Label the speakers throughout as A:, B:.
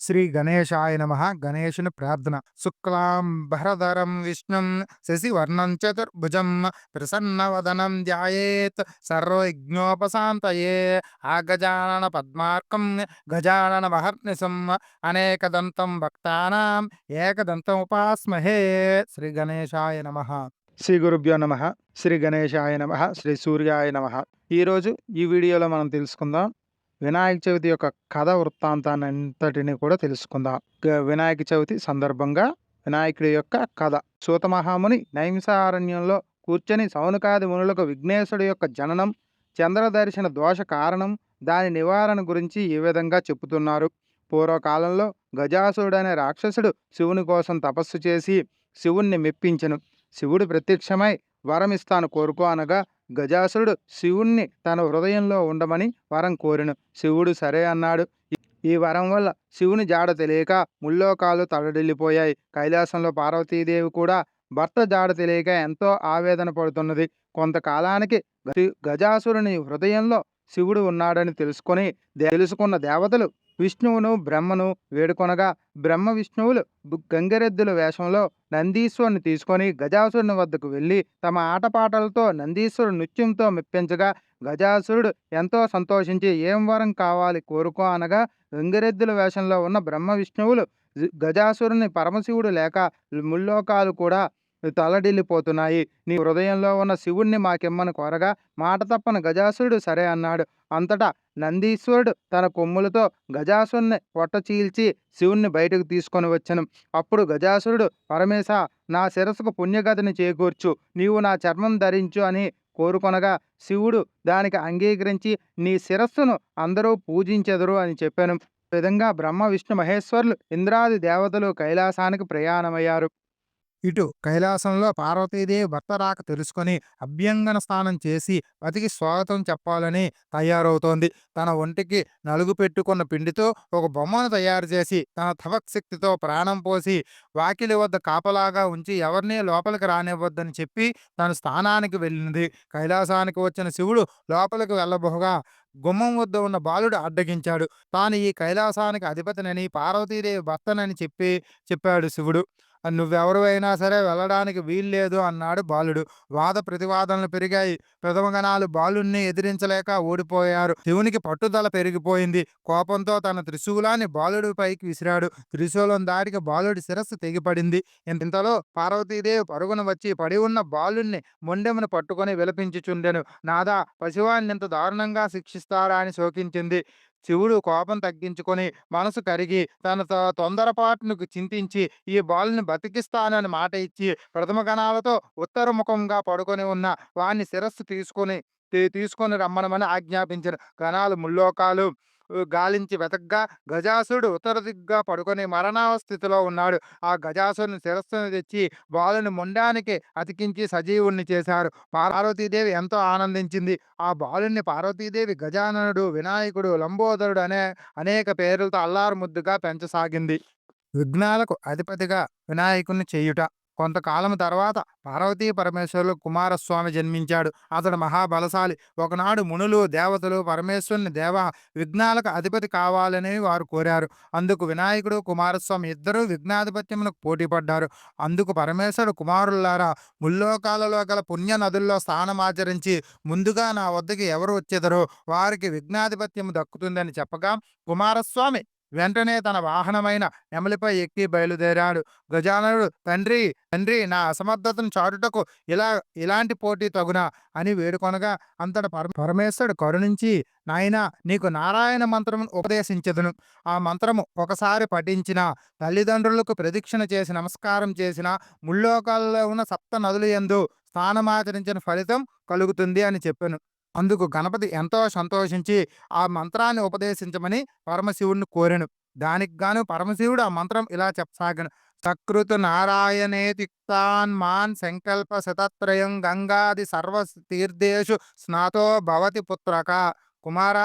A: శ్రీ గణేశాయ నమ. గణేశుని ప్రార్థన. శుక్లాం భరధరం విష్ణుం శశివర్ణం చతుర్భుజం ప్రసన్నవదనం ధ్యాయేత్ సర్వయజ్ఞోపశాంతయే ఆ గజానన పద్మార్కం గజానన మహర్నిశం అనేకదంతం భక్తానాం ఏకదంతం ఉపాస్మహే. శ్రీ గణేశాయ నమ. శ్రీ గురుభ్యో నమ. శ్రీ గణేశాయ నమ. శ్రీ సూర్యాయ నమ. ఈరోజు ఈ వీడియోలో మనం తెలుసుకుందాం వినాయక చవితి యొక్క కథ వృత్తాంతాన్ని అంతటిని కూడా తెలుసుకుందాం. గ- వినాయక చవితి సందర్భంగా వినాయకుడి యొక్క కథ. సూతమహాముని నైంసారణ్యంలో కూర్చొని సౌనకాది మునులకు విఘ్నేశుడి యొక్క జననం చంద్రదర్శన దోష కారణం దాని నివారణ గురించి ఈ విధంగా చెబుతున్నారు. పూర్వకాలంలో గజాసురుడు అనే రాక్షసుడు శివుని కోసం తపస్సు చేసి శివుణ్ణి మెప్పించెను. శివుడు ప్రత్యక్షమై వరమిస్తాను కోరుకో అనగా గజాసురుడు శివుణ్ణి తన హృదయంలో ఉండమని వరం కోరిను. శివుడు సరే అన్నాడు. ఈ- వరం వల్ల శివుని జాడ తెలియక ముల్లోకాలు తడడిల్లిపోయాయి కైలాసంలో పార్వతీదేవి కూడా భర్త జాడ తెలియక ఎంతో ఆవేదన పడుతున్నది. కొంతకాలానికి గ- గజాసురుని హృదయంలో శివుడు ఉన్నాడని తెలుసుకొని తెలుసుకున్న దేవతలు విష్ణువును బ్రహ్మను వేడుకొనగా బ్రహ్మ విష్ణువులు గంగిరెద్దుల వేషంలో నందీశ్వరుని తీసుకొని గజాసురుని వద్దకు వెళ్ళి తమ ఆటపాటలతో నందీశ్వరుడు నృత్యంతో మెప్పించగా గజాసురుడు ఎంతో సంతోషించి ఏం వరం కావాలి కోరుకో అనగా గంగిరెద్దుల వేషంలో ఉన్న బ్రహ్మ విష్ణువులు గజాసురుని పరమశివుడు లేక ముల్లోకాలు కూడా తలడిల్లిపోతున్నాయి నీ హృదయంలో ఉన్న శివుణ్ణి మాకిమ్మని కోరగా మాట తప్పని గజాసురుడు సరే అన్నాడు. అంతటా నందీశ్వరుడు తన కొమ్ములతో గజాసురుని పొట్ట చీల్చి శివుణ్ణి బయటకు తీసుకొని వచ్చను. అప్పుడు గజాసురుడు పరమేశ నా శిరస్సుకు పుణ్యగతిని చేకూర్చు. నీవు నా చర్మం ధరించు అని కోరుకొనగా శివుడు దానికి అంగీకరించి నీ శిరస్సును అందరూ పూజించెదరు అని చెప్పాను. విధంగా బ్రహ్మ విష్ణు మహేశ్వరులు ఇంద్రాది దేవతలు కైలాసానికి ప్రయాణమయ్యారు. ఇటు కైలాసంలో పార్వతీదేవి భర్త రాక తెలుసుకొని అభ్యంగన స్నానం చేసి పతికి స్వాగతం చెప్పాలని తయారవుతోంది. తన ఒంటికి నలుగు పెట్టుకున్న పిండితో ఒక బొమ్మను తయారు చేసి తన తవక్శక్తితో ప్రాణం పోసి వాకిలి వద్ద కాపలాగా ఉంచి ఎవరినీ లోపలికి రానివ్వద్దని చెప్పి తను స్థానానికి వెళ్ళినది కైలాసానికి వచ్చిన శివుడు లోపలికి వెళ్ళబోగా గుమ్మం వద్ద ఉన్న బాలుడు అడ్డగించాడు. తాను ఈ కైలాసానికి అధిపతినని పార్వతీదేవి భర్తనని చెప్పి చెప్పాడు శివుడు. నువ్వెవరివైనా సరే వెళ్ళడానికి వీల్లేదు అన్నాడు బాలుడు. వాద ప్రతివాదనలు పెరిగాయి. ప్రథమగణాలు బాలుణ్ణి ఎదిరించలేక ఓడిపోయారు. శివునికి పట్టుదల పెరిగిపోయింది. కోపంతో తన త్రిశూలాన్ని బాలుడి పైకి విసిరాడు. త్రిశూలం దాటికి బాలుడి శిరస్సు తెగిపడింది. ఇంతలో పార్వతీదేవి పరుగున వచ్చి పడి ఉన్న బాలుణ్ణి మొండెమును పట్టుకొని విలపించుచుండెను. నాదా పశువాన్ని ఇంత దారుణంగా శిక్షిస్తారా అని శోకించింది. శివుడు కోపం తగ్గించుకొని మనసు కరిగి తన తొందరపాటును చింతించి ఈ బాలుని బతికిస్తానని మాట ఇచ్చి ప్రథమ గణాలతో ఉత్తరముఖంగా పడుకొని ఉన్న వాణ్ణి శిరస్సు తీసుకొని తీసుకొని రమ్మనమని ఆజ్ఞాపించిన గణాలు ముల్లోకాలు గాలించి వెతగ్గా గజాసుడు ఉత్తర దిగ్గా పడుకొని మరణావస్థితిలో ఉన్నాడు. ఆ గజాసుని శిరస్సును తెచ్చి బాలుని ముండానికి అతికించి సజీవుణ్ణి చేశారు. పార్వతీదేవి ఎంతో ఆనందించింది. ఆ బాలుని పార్వతీదేవి గజాననుడు వినాయకుడు లంబోదరుడు అనే అనేక పేర్లతో అల్లారు ముద్దుగా పెంచసాగింది. విఘ్నాలకు అధిపతిగా వినాయకుని చేయుట. కొంతకాలం తర్వాత పార్వతీ పరమేశ్వరులు కుమారస్వామి జన్మించాడు. అతడు మహాబలశాలి. ఒకనాడు మునులు దేవతలు పరమేశ్వరుని దేవ విఘ్నాలకు అధిపతి కావాలని వారు కోరారు. అందుకు వినాయకుడు కుమారస్వామి ఇద్దరూ విఘ్నాధిపత్యములకు పోటీ పడ్డారు అందుకు పరమేశ్వరుడు కుమారులారా ముల్లోకాలలో గల పుణ్య నదుల్లో స్థానమాచరించి ముందుగా నా వద్దకి ఎవరు వచ్చేదరో వారికి విఘ్నాధిపత్యం దక్కుతుందని చెప్పగా కుమారస్వామి వెంటనే తన వాహనమైన నెమలిపై ఎక్కి బయలుదేరాడు. గజాననుడు తండ్రి తండ్రి నా అసమర్థతను చాటుటకు ఇలా ఇలాంటి పోటీ తగునా అని వేడుకొనగా అంతట పర పరమేశ్వరుడు కరుణించి నాయనా నీకు నారాయణ మంత్రమును ఉపదేశించదును. ఆ మంత్రము ఒకసారి పఠించిన తల్లిదండ్రులకు ప్రదక్షిణ చేసి నమస్కారం చేసిన ముల్లోకాలలో ఉన్న సప్త నదులు యందు స్థానమాచరించిన ఫలితం కలుగుతుంది అని చెప్పాను. అందుకు గణపతి ఎంతో సంతోషించి ఆ మంత్రాన్ని ఉపదేశించమని పరమశివుడిని కోరాను. దానికి గాను పరమశివుడు ఆ మంత్రం ఇలా చెప్పసాగను సకృతు నారాయణేతిక్తాన్ మాన్ సంకల్ప శతత్రయం గంగాది సర్వ తీర్థేషు స్నాతో భవతి పుత్రక కుమార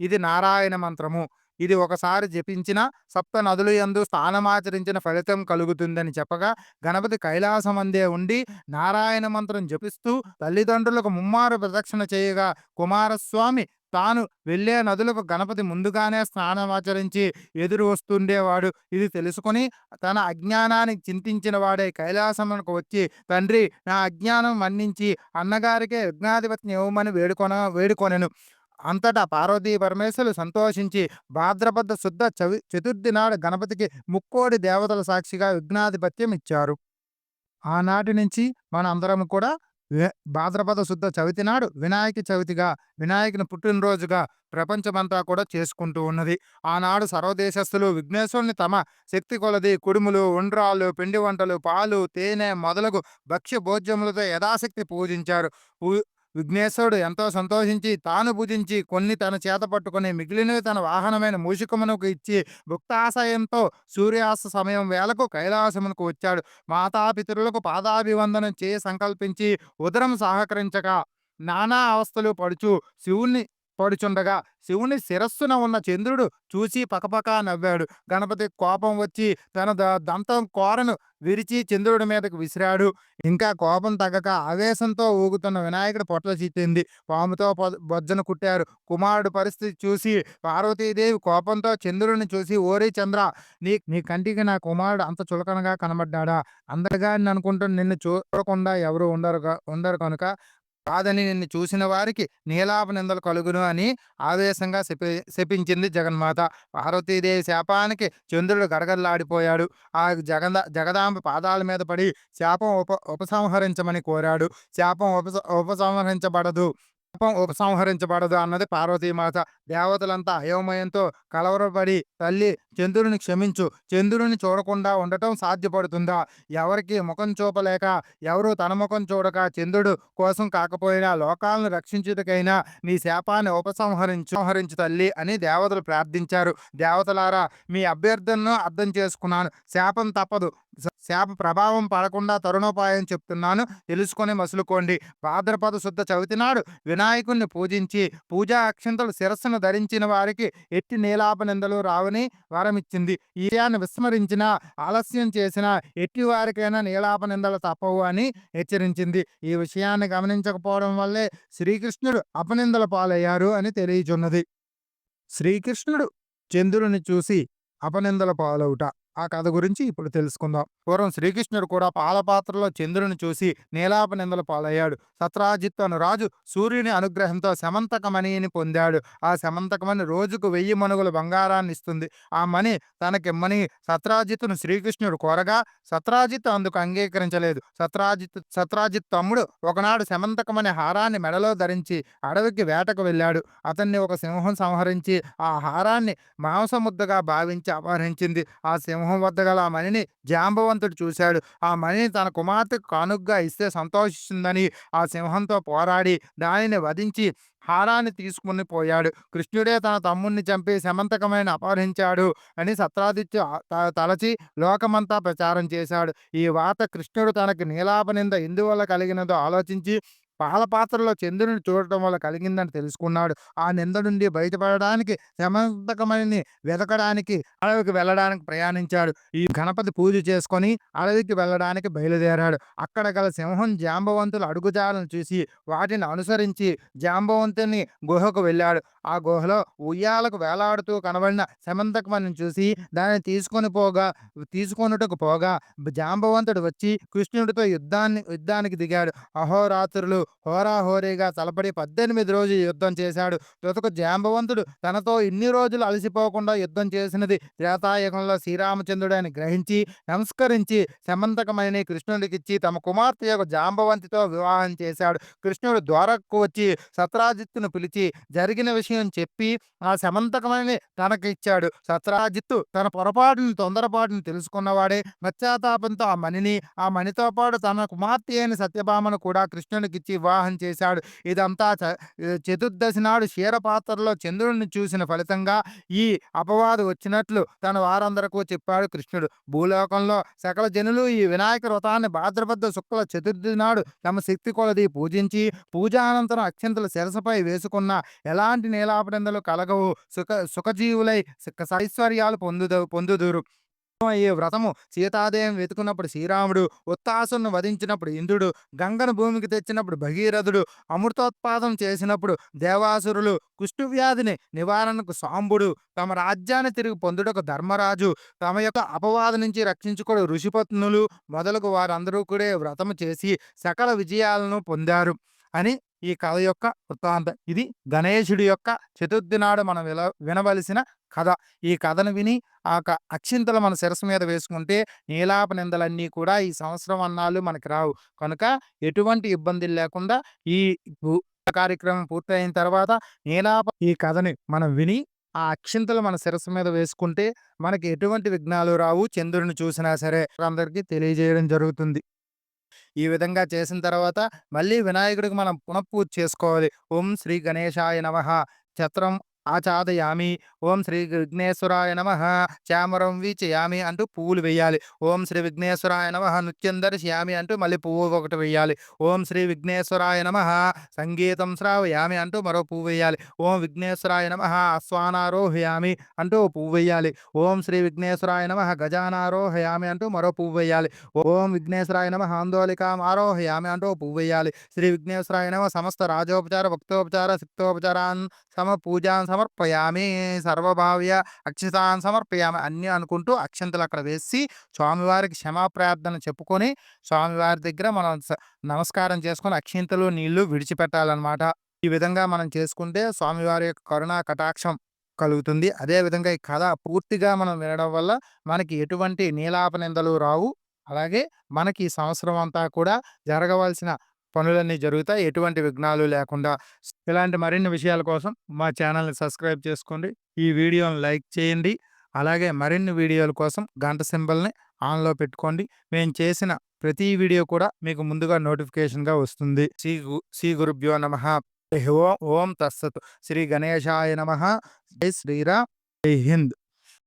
A: ఇది నారాయణ మంత్రము. ఇది ఒకసారి జపించిన సప్త నదులు యందు స్థానమాచరించిన ఫలితం కలుగుతుందని చెప్పగా గణపతి కైలాసమందే ఉండి నారాయణ మంత్రం జపిస్తూ తల్లిదండ్రులకు ముమ్మారు ప్రదక్షిణ చేయగా కుమారస్వామి తాను వెళ్ళే నదులకు గణపతి ముందుగానే స్నానమాచరించి ఎదురు వస్తుండేవాడు. ఇది తెలుసుకొని తన అజ్ఞానాన్ని చింతించిన వాడే కైలాసమునకు వచ్చి తండ్రి నా అజ్ఞానం మన్నించి అన్నగారికే యజ్ఞాధిపతిని ఇవ్వమని వేడుకొన వేడుకొనెను. అంతటా పార్వతీ పరమేశ్వరులు సంతోషించి భాద్రపద శుద్ధ చవి చతుర్థి నాడు గణపతికి ముక్కోడి దేవతల సాక్షిగా విఘ్నాధిపత్యం ఇచ్చారు. ఆనాటి నుంచి మన అందరం కూడా భాద్రపద శుద్ధ చవితి నాడు వినాయక చవితిగా వినాయకుని పుట్టినరోజుగా ప్రపంచమంతా కూడా చేసుకుంటూ ఉన్నది. ఆనాడు సర్వదేశస్థులు విఘ్నేశ్వరుని తమ శక్తి కొలది కుడుములు ఉండ్రాళ్ళు పిండి వంటలు పాలు తేనె మొదలగు భక్ష్య భోజ్యములతో యథాశక్తి పూజించారు. విఘ్నేశ్వరుడు ఎంతో సంతోషించి తాను భుజించి కొన్ని తన చేత పట్టుకుని మిగిలినవి తన వాహనమైన మూషికమునకు ఇచ్చి భుక్తాశయంతో సూర్యాస్త సమయం వేళకు కైలాసమునకు వచ్చాడు. మాతాపితరులకు పాదాభివందనం చేయ సంకల్పించి ఉదరం సహకరించక నానా అవస్థలు పడుచు శివుణ్ణి పడుచుండగా శివుని శిరస్సున ఉన్న చంద్రుడు చూసి పకపకా నవ్వాడు. గణపతి కోపం వచ్చి తన దంతం కోరను విరిచి చంద్రుడి మీదకు విసిరాడు. ఇంకా కోపం తగ్గక ఆవేశంతో ఊగుతున్న వినాయకుడు పొట్ల చిట్టింది పాముతో బొజ్జను కుట్టారు. కుమారుడు పరిస్థితి చూసి పార్వతీదేవి కోపంతో చంద్రుడిని చూసి ఓరి చంద్ర నీ నీ కంటికి నా కుమారుడు అంత చులకనగా కనబడ్డాడా? అందరిగా అనుకుంటూ నిన్ను చూడకుండా ఎవరు ఉండరు ఉండరు కనుక కాదని నిన్ను చూసిన వారికి నీలాప నిందలు కలుగును అని ఆవేశంగా శపి శపించింది జగన్మాత. పార్వతీదేవి శాపానికి చంద్రుడు గడగడలాడిపోయాడు. ఆ జగద జగదాంబ పాదాల మీద పడి శాపం ఉప ఉపసంహరించమని కోరాడు. శాపం ఉప ఉపసంహరించబడదు. శాపం ఉపసంహరించబడదు అన్నది పార్వతీమాత. దేవతలంతా అయోమయంతో కలవరపడి తల్లి చంద్రుని క్షమించు. చంద్రుని చూడకుండా ఉండటం సాధ్యపడుతుందా? ఎవరికి ముఖం చూపలేక ఎవరు తన ముఖం చూడక చంద్రుడు కోసం కాకపోయినా లోకాలను రక్షించుటకైనా నీ శాపాన్ని ఉపసంహరించు సంహరించు తల్లి అని దేవతలు ప్రార్థించారు. దేవతలారా మీ అభ్యర్థనను అర్థం చేసుకున్నాను. శాపం తప్పదు. శాప ప్రభావం పడకుండా తరుణోపాయం చెప్తున్నాను. తెలుసుకొని మసులుకోండి. భాద్రపద శుద్ధ చవితి నాడు వినాయకుణ్ణి పూజించి పూజా అక్షంతలు శిరస్సును ధరించిన వారికి ఎట్టి నీలాప నిందలు రావని వరమిచ్చింది. ఈ విషయాన్ని విస్మరించినా ఆలస్యం చేసినా ఎట్టి వారికైనా నీలాప నిందలు తప్పవు అని హెచ్చరించింది. ఈ విషయాన్ని గమనించకపోవడం వల్లే శ్రీకృష్ణుడు అపనిందల పాలయ్యారు అని తెలియచున్నది. శ్రీకృష్ణుడు చంద్రుని చూసి అపనిందల పాలవుట. ఆ కథ గురించి ఇప్పుడు తెలుసుకుందాం. పూర్వం శ్రీకృష్ణుడు కూడా పాలపాత్రలో చంద్రుని చూసి నీలాప నిందల పాలయ్యాడు. సత్రాజిత్ అను రాజు సూర్యుని అనుగ్రహంతో శమంతకమణిని పొందాడు. ఆ శమంతకమణి రోజుకు వెయ్యి మనుగుల బంగారాన్ని ఇస్తుంది. ఆ మణి తనకిమ్మని సత్రాజిత్తును శ్రీకృష్ణుడు కోరగా సత్రాజిత్ అందుకు అంగీకరించలేదు. సత్రాజిత్ సత్రాజిత్ తమ్ముడు ఒకనాడు శమంతకమణి హారాన్ని మెడలో ధరించి అడవికి వేటకు వెళ్ళాడు. అతన్ని ఒక సింహం సంహరించి ఆ హారాన్ని మాంసముద్దగా భావించి అపహరించింది. ఆ సింహం సింహం వద్ద గల ఆ మణిని జాంబవంతుడు చూశాడు. ఆ మణిని తన కుమార్తెకు కానుగ్గా ఇస్తే సంతోషిస్తుందని ఆ సింహంతో పోరాడి దానిని వధించి హారాన్ని తీసుకుని పోయాడు. కృష్ణుడే తన తమ్ముణ్ణి చంపి శమంతకమైన అపహరించాడు అని సత్రాదిత్య త- తలచి లోకమంతా ప్రచారం చేశాడు. ఈ వార్త కృష్ణుడు తనకు నీలాపనింద ఎందువల్ల కలిగినదో ఆలోచించి పాలపాత్రలో చంద్రుని చూడటం వల్ల కలిగిందని తెలుసుకున్నాడు. ఆ నింద నుండి బయటపడడానికి శమంతకమణిని వెతకడానికి అడవికి వెళ్ళడానికి ప్రయాణించాడు. ఈ గణపతి పూజ చేసుకొని అడవికి వెళ్ళడానికి బయలుదేరాడు. అక్కడ గల సింహం జాంబవంతుల అడుగుజాలను చూసి వాటిని అనుసరించి జాంబవంతుని గుహకు వెళ్ళాడు. ఆ గుహలో ఉయ్యాలకు వేలాడుతూ కనబడిన శమంతకమణిని చూసి దాన్ని తీసుకొని పోగా తీసుకొనుటకు పోగా జాంబవంతుడు వచ్చి కృష్ణుడితో యుద్ధాన్ని యుద్ధానికి దిగాడు. అహోరాత్రులు హోరాహోరీగా తలపడి పద్దెనిమిది రోజులు యుద్ధం చేశాడు. తుతకు జాంబవంతుడు తనతో ఇన్ని రోజులు అలసిపోకుండా యుద్ధం చేసినది త్రేతాయుగంలో శ్రీరామచంద్రుడని అని గ్రహించి నమస్కరించి శమంతకమణిని కృష్ణుడికిచ్చి తమ కుమార్తె యొక్క జాంబవంతితో వివాహం చేశాడు. కృష్ణుడు ద్వారకు వచ్చి సత్రాజిత్తును పిలిచి జరిగిన విషయం చెప్పి ఆ శమంతకమణిని తనకిచ్చాడు. సత్రాజిత్తు తన పొరపాటుని తొందరపాటుని తెలుసుకున్నవాడే. పశ్చాత్తాపంతో ఆ మణిని ఆ మణితో పాటు తన కుమార్తె అయిన సత్యభామను కూడా కృష్ణుడికిచ్చి వివాహం చేశాడు. ఇదంతా చ- చతుర్దశి నాడు క్షీరపాత్రలో చంద్రుడిని చూసిన ఫలితంగా ఈ అపవాదు వచ్చినట్లు తన వారందరకు చెప్పాడు కృష్ణుడు. భూలోకంలో సకల జనులు ఈ వినాయక వ్రతాన్ని భాద్రపద శుక్ల చతుర్థి నాడు తమ శక్తి కొలది పూజించి పూజానంతరం అక్షంతల శిరసపై వేసుకున్న ఎలాంటి నీలాపనిందలు కలగవు. సుఖ సుఖజీవులై సుఖ ఐశ్వర్యాలు పొందుదు పొందుదురు. ఈ వ్రతము సీతాదేవిని వెతుకున్నప్పుడు శ్రీరాముడు ఉత్తాసును వధించినప్పుడు ఇంద్రుడు గంగను భూమికి తెచ్చినప్పుడు భగీరథుడు అమృతోత్పాదం చేసినప్పుడు దేవాసురులు కుష్ఠువ్యాధిని నివారణకు సాంబుడు తమ రాజ్యాన్ని తిరిగి పొందుటకు ధర్మరాజు తమ యొక్క అపవాద నుంచి రక్షించుకోడు ఋషిపత్నులు మొదలగు వారందరూ కూడా వ్రతము చేసి సకల విజయాలను పొందారు అని ఈ కథ యొక్క వృత్తాంతం. ఇది గణేశుడి యొక్క చతుర్థి నాడు మనం విల వినవలసిన కథ. ఈ కథను విని ఆ అక్షింతలు మన శిరస్సు మీద వేసుకుంటే నీలాప నిందలన్నీ కూడా ఈ సంవత్సరం అన్నాళ్ళు మనకి రావు. కనుక ఎటువంటి ఇబ్బందులు లేకుండా ఈ కార్యక్రమం పూర్తయిన తర్వాత నీలాప ఈ కథని మనం విని ఆ అక్షింతలు మన శిరస్సు మీద వేసుకుంటే మనకి ఎటువంటి విఘ్నాలు రావు చంద్రుని చూసినా సరే. అందరికీ తెలియజేయడం జరుగుతుంది. ఈ విధంగా చేసిన తర్వాత మళ్ళీ వినాయకుడికి మనం పునఃపూజ చేసుకోవాలి. ఓం శ్రీ గణేశాయ నమ. ఛత్రం ఆచాదయామి. ఓం శ్రీ విఘ్నేశ్వరాయ నమ. చామరం వీచయామి అంటూ పువ్వులు వేయాలి. ఓం శ్రీ విఘ్నేశ్వరాయ నమ. నృత్యం దర్శయామి అంటూ మళ్ళీ పువ్వు ఒకటి వేయాలి. ఓం శ్రీ విఘ్నేశ్వరాయ నమ. సంగీతం శ్రావయామి అంటూ మరో పువ్వు వేయాలి. ఓం విఘ్నేశ్వరాయ నమ. అశ్వానారోహయామి అంటూ పువ్వు వేయాలి. ఓం శ్రీ విఘ్నేశ్వరాయ నమ. గజానారోహయామి అంటూ మరో పువ్వు వేయాలి. ఓం విఘ్నేశ్వరాయ నమ. ఆందోళికాం ఆరోహయామి అంటూ పువ్వు వేయాలి. శ్రీ విఘ్నేశ్వరాయ నమ. సమస్త రాజోపచార భక్తోపచార సిక్తోపచారాన్ సమ పూజాన్ సమ సమర్పయామి సర్వభావ్య అక్షతాన్ సమర్పయామి అన్ని అనుకుంటూ అక్షంతలు అక్కడ వేసి స్వామివారికి క్షమాప్రార్థన చెప్పుకొని స్వామివారి దగ్గర మనం నమస్కారం చేసుకొని అక్షింతలు నీళ్ళు విడిచిపెట్టాలన్నమాట. ఈ విధంగా మనం చేసుకుంటే స్వామివారి యొక్క కరుణా కటాక్షం కలుగుతుంది. అదే విధంగా ఈ కథ పూర్తిగా మనం వినడం వల్ల మనకి ఎటువంటి నీలాప నిందలు రావు. అలాగే మనకి ఈ సంవత్సరం అంతా కూడా జరగవలసిన పనులన్నీ జరుగుతాయి. ఎటువంటి విఘ్నాలు లేకుండా ఇలాంటి మరిన్ని విషయాల కోసం మా ఛానల్ని సబ్స్క్రైబ్ చేసుకోండి. ఈ వీడియోని లైక్ చేయండి. అలాగే మరిన్ని వీడియోల కోసం గంట సింబల్ని ఆన్లో పెట్టుకోండి. మేము చేసిన ప్రతి వీడియో కూడా మీకు ముందుగా నోటిఫికేషన్గా వస్తుంది. శ్రీ గు- శ్రీ గురుభ్యో నమ. ఓం ఓం తస్సత్. శ్రీ గణేశాయ నమ. జై శ్రీరామ్. జై హింద్.